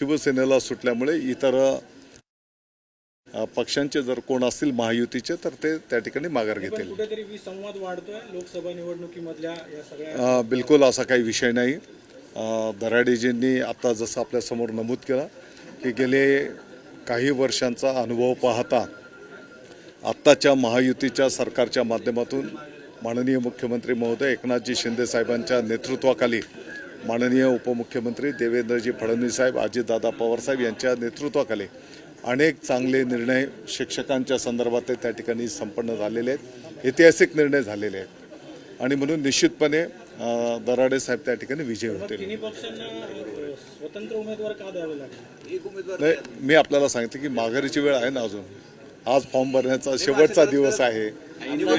शिवसेनेला सुटल्यामुळे इतर पक्षांचे जर कोण असतील महायुतीचे तर ते त्या ठिकाणी माघार घेतील. लोकसभा निवडणुकीमधल्या बिलकुल असा काही विषय नाही. दराडेजींनी आता जसं आपल्यासमोर नमूद केलं की गेले काही वर्षांचा अनुभव पाहता आत्ताच्या महायुतीच्या सरकारच्या माध्यमातून माननीय मुख्यमंत्री महोदय एकनाथजी शिंदे साहेबांच्या नेतृत्वाखाली माननीय उपमुख्यमंत्री देवेंद्रजी फडणवीस साहेब अजितदादा पवारसाहेब यांच्या नेतृत्वाखाली अनेक चांगले निर्णय शिक्षकांच्या संदर्भात ते त्या ठिकाणी संपन्न झालेले आहेत ऐतिहासिक निर्णय झालेले आहेत. आणि म्हणून निश्चितपणे दराडे साहेब त्या ठिकाणी विजयी होतील. तिन्ही पक्षांना अ, स्वतंत्र उमेदवार का द्यावे लागले? नाही मी आपल्याला सांगते की माघारीची वेळ आहे ना अजून. आज फॉर्म भरण्याचा शेवटचा दिवस आहे.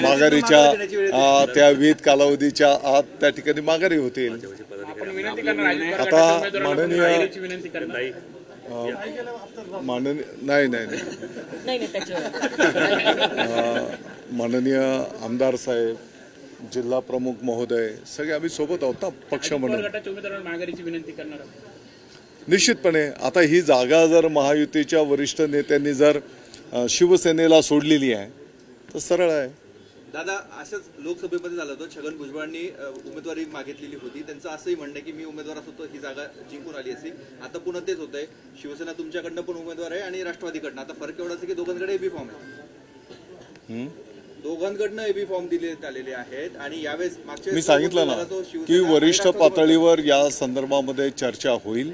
माघारीच्या त्या विध कालावधीच्या आत त्या ठिकाणी माघारी होतील. आता माननीय माननीय नाही नाही नाही. नाही नाही त्याच्यावर. अ, माननीय आमदार साहेब जिल्हा प्रमुख महोदय सगळे आम्ही सोबत आहोत ना पक्ष म्हणून. निश्चितपणे आता ही जागा जर महायुतीच्या वरिष्ठ नेत्यांनी जर शिवसेनेला सोडलेली आहे. तर सरळ आहे. दादा असंच लोकसभेमध्ये झालं होतं छगन भुजबळांनी उमेदवारी मागितलेली होती. त्यांचं असंही म्हणणं आहे की मी उमेदवार असतो ही जागा जिंकून आली असती आता पुन्हा तेच होतंय. शिवसेना तुमच्याकडनं पण उमेदवार आहे आणि राष्ट्रवादीकडनं. आता फरक एवढाच आहे की दोघांकडे एबी फॉर्म आहे. दोघांकडनं एबी फॉर्म दिले आलेले आहेत आणि यावेळेस मागच्या मी सांगितलं ना की वरिष्ठ पातळीवर या संदर्भामध्ये चर्चा होईल.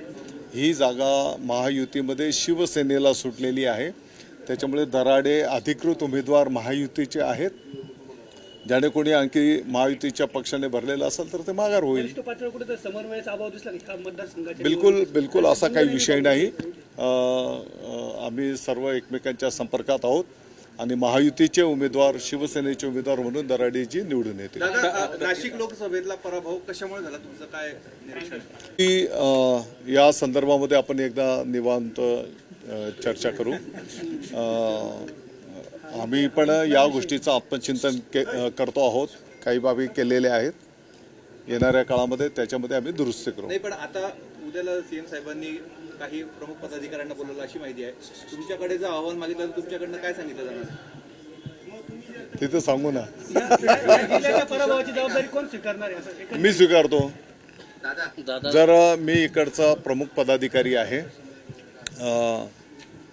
ही जागा महायुतीमध्ये शिवसेनेला सुटलेली आहे. त्याच्यामुळे दराडे अधिकृत उमेदवार महायुतीचे आहेत. ज्याने कोणी आणखी महायुतीच्या पक्षाने भरलेलं असेल तर ते माघार होईल. बिलकुल बिलकुल असा काही विषय नाही. आम्ही सर्व एकमेकांच्या संपर्कात आहोत आणि महायुतीचे उमेदवार शिवसेनेचे उमेदवार म्हणून दराडेजी निवडून अ, नाशिक लोकसभेतला पराभव कशामुळे झाला? तुमचं काय निरीक्षण? की या संदर्भामध्ये आपण एकदा निवांत चर्चा करू. आम्ही पण या गोष्टीचं आत्मचिंतन के करतो आहोत. काही बाबी केलेल्या आहेत. येणाऱ्या काळामध्ये त्याच्यामध्ये आम्ही दुरुस्ती करू. नाही पण आता उद्याला सीएम साहेबांनी काही प्रमुख पदाधिकाऱ्यांना बोलवलं अशी माहिती आहे. तुमच्याकडे जर अहवाल मागितलं तर तुमच्याकडनं काय सांगितलं जाणार? तिथं सांगू ना. मी स्वीकारतो. जर मी इकडचा प्रमुख पदाधिकारी आहे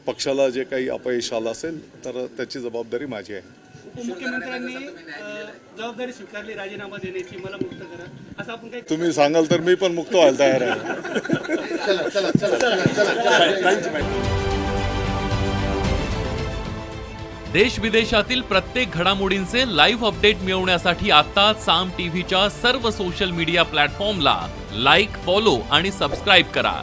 पक्षाला जे काही अपयश आलं असेल तर त्याची जबाबदारी माझी आहे. उपमुख्यमंत्र्यांनी अ, जबाबदारी स्वीकारली राजीनामा देण्याची मला मुक्त करा. असं आपण काही तुम्ही सांगाल तर मी पण मुक्त व्हायला तयार आहे. देश विदेशातील प्रत्येक घडामोडींचे लाईव्ह अपडेट मिळवण्यासाठी आता साम टीव्हीच्या सर्व सोशल मीडिया प्लॅटफॉर्मला लाईक फॉलो आणि सबस्क्राईब करा.